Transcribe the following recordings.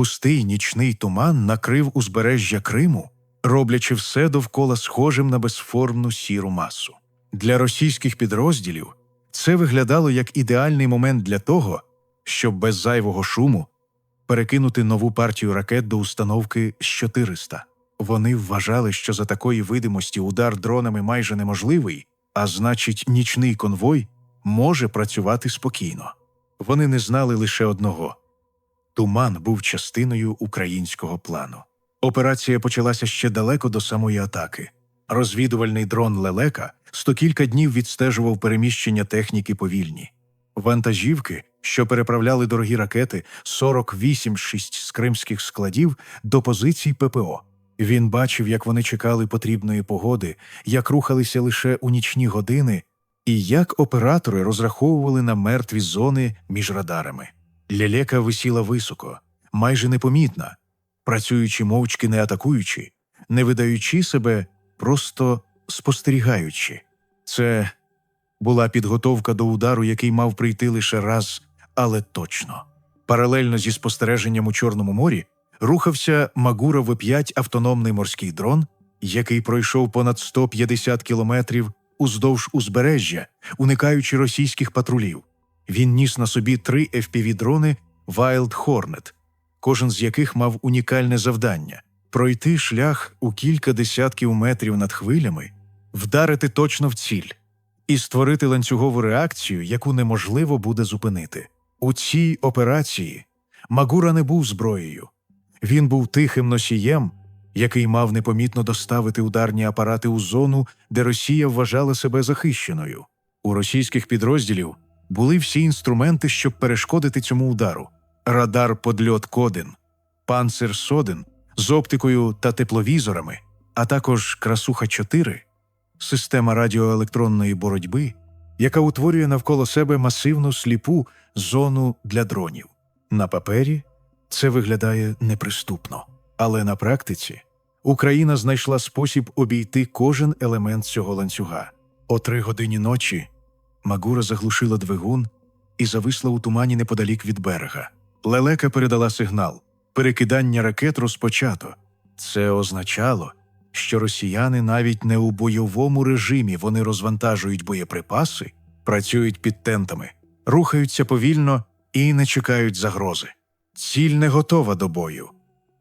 Густий нічний туман накрив узбережжя Криму, роблячи все довкола схожим на безформну сіру масу. Для російських підрозділів це виглядало як ідеальний момент для того, щоб без зайвого шуму перекинути нову партію ракет до установки з 400. Вони вважали, що за такої видимості удар дронами майже неможливий, а значить, нічний конвой може працювати спокійно. Вони не знали лише одного туман був частиною українського плану. Операція почалася ще далеко до самої атаки. Розвідувальний дрон Лелека сто кілька днів відстежував переміщення техніки повільні. Вантажівки, що переправляли дорогі ракети 48-6 з кримських складів до позицій ППО. Він бачив, як вони чекали потрібної погоди, як рухалися лише у нічні години, і як оператори розраховували на мертві зони між радарами. Лелека висіла високо, майже непомітна, працюючи мовчки не атакуючи, не видаючи себе, просто спостерігаючи. Це була підготовка до удару, який мав прийти лише раз, але точно. Паралельно зі спостереженням у Чорному морі рухався Магура В5 автономний морський дрон, який пройшов понад 150 кілометрів уздовж узбережжя, уникаючи російських патрулів. Він ніс на собі три FPV-дрони Wild Hornet, кожен з яких мав унікальне завдання пройти шлях у кілька десятків метрів над хвилями, вдарити точно в ціль і створити ланцюгову реакцію, яку неможливо буде зупинити. У цій операції Магура не був зброєю. Він був тихим носієм, який мав непомітно доставити ударні апарати у зону, де Росія вважала себе захищеною. У російських підрозділів були всі інструменти, щоб перешкодити цьому удару: радар подльот Кодин, панцир Соден з оптикою та тепловізорами, а також красуха 4 система радіоелектронної боротьби, яка утворює навколо себе масивну сліпу зону для дронів. На папері це виглядає неприступно, але на практиці Україна знайшла спосіб обійти кожен елемент цього ланцюга. О три годині ночі Магура заглушила двигун і зависла у тумані неподалік від берега. Лелека передала сигнал. Перекидання ракет розпочато. Це означало, що росіяни навіть не у бойовому режимі вони розвантажують боєприпаси, працюють під тентами, рухаються повільно і не чекають загрози. Ціль не готова до бою.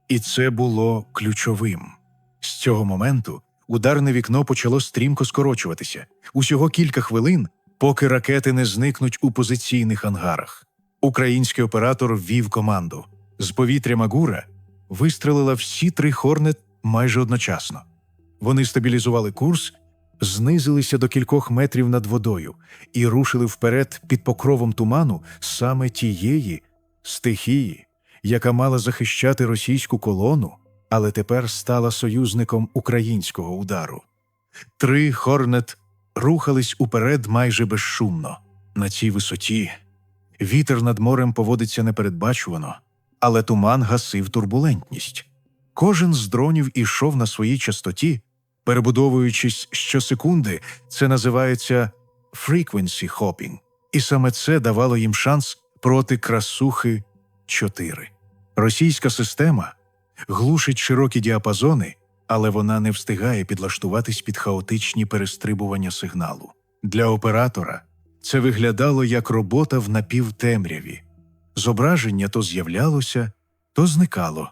І це було ключовим. З цього моменту ударне вікно почало стрімко скорочуватися усього кілька хвилин, поки ракети не зникнуть у позиційних ангарах. Український оператор ввів команду. З повітря Магура вистрелила всі три хорнет майже одночасно. Вони стабілізували курс, знизилися до кількох метрів над водою і рушили вперед під покровом туману саме тієї стихії, яка мала захищати російську колону, але тепер стала союзником українського удару. Три хорнет рухались уперед майже безшумно. На цій висоті вітер над морем поводиться непередбачувано, але туман гасив турбулентність. Кожен з дронів ішов на своїй частоті, перебудовуючись щосекунди, це називається frequency hopping. І саме це давало їм шанс проти красухи 4. Російська система глушить широкі діапазони, але вона не встигає підлаштуватись під хаотичні перестрибування сигналу. Для оператора це виглядало як робота в напівтемряві. Зображення то з'являлося, то зникало,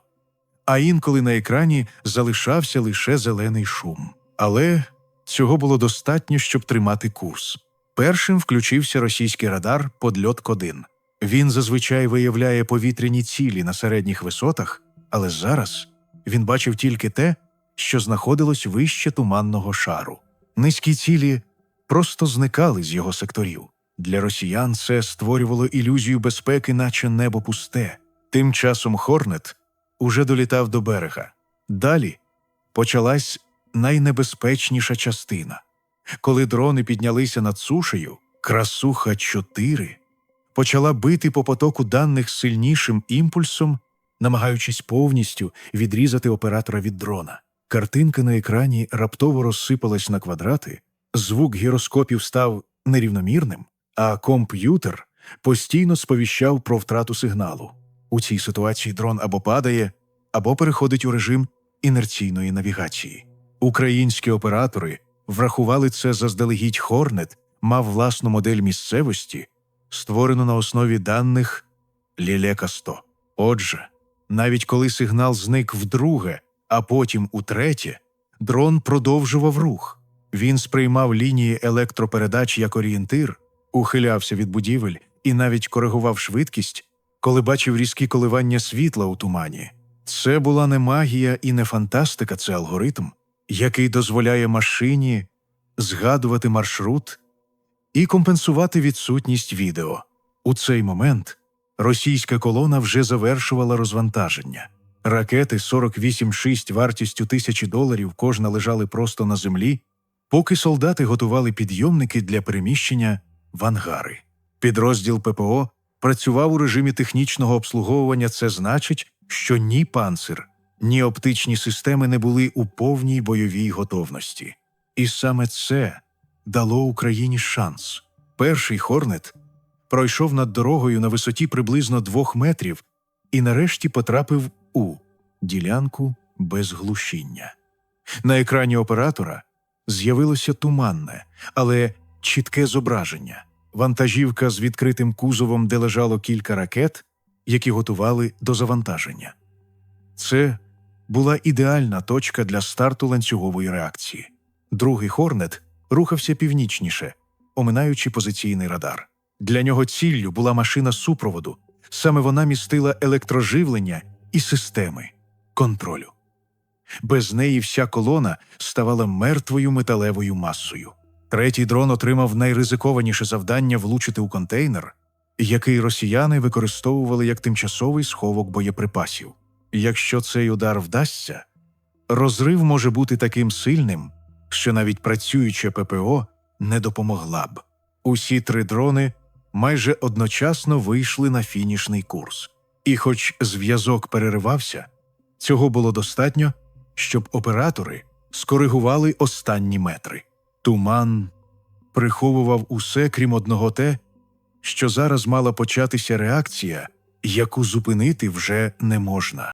а інколи на екрані залишався лише зелений шум. Але цього було достатньо, щоб тримати курс. Першим включився російський радар подльот Кодин. Він зазвичай виявляє повітряні цілі на середніх висотах, але зараз він бачив тільки те, що знаходилось вище туманного шару. Низькі цілі просто зникали з його секторів. Для росіян це створювало ілюзію безпеки, наче небо пусте. Тим часом Хорнет уже долітав до берега. Далі почалась найнебезпечніша частина. Коли дрони піднялися над сушею, красуха 4 почала бити по потоку даних сильнішим імпульсом, намагаючись повністю відрізати оператора від дрона. Картинка на екрані раптово розсипалась на квадрати, звук гіроскопів став нерівномірним, а комп'ютер постійно сповіщав про втрату сигналу. У цій ситуації дрон або падає, або переходить у режим інерційної навігації. Українські оператори врахували це заздалегідь Хорнет мав власну модель місцевості, створену на основі даних Лілека 100. Отже, навіть коли сигнал зник вдруге, а потім утретє, дрон продовжував рух. Він сприймав лінії електропередач як орієнтир, ухилявся від будівель і навіть коригував швидкість, коли бачив різкі коливання світла у тумані. Це була не магія і не фантастика, це алгоритм, який дозволяє машині згадувати маршрут і компенсувати відсутність відео. У цей момент російська колона вже завершувала розвантаження. Ракети 48-6 вартістю тисячі доларів кожна лежали просто на землі, поки солдати готували підйомники для переміщення в ангари. Підрозділ ППО працював у режимі технічного обслуговування. Це значить, що ні панцир, ні оптичні системи не були у повній бойовій готовності. І саме це дало Україні шанс. Перший Хорнет пройшов над дорогою на висоті приблизно двох метрів і нарешті потрапив у ділянку без глушіння. На екрані оператора з'явилося туманне, але чітке зображення вантажівка з відкритим кузовом, де лежало кілька ракет, які готували до завантаження. Це була ідеальна точка для старту ланцюгової реакції. Другий Хорнет рухався північніше, оминаючи позиційний радар. Для нього ціллю була машина супроводу, саме вона містила електроживлення і системи контролю. Без неї вся колона ставала мертвою металевою масою. Третій дрон отримав найризикованіше завдання влучити у контейнер, який росіяни використовували як тимчасовий сховок боєприпасів. Якщо цей удар вдасться, розрив може бути таким сильним, що навіть працююча ППО не допомогла б. Усі три дрони майже одночасно вийшли на фінішний курс. І, хоч зв'язок переривався, цього було достатньо, щоб оператори скоригували останні метри. Туман приховував усе, крім одного те, що зараз мала початися реакція, яку зупинити вже не можна.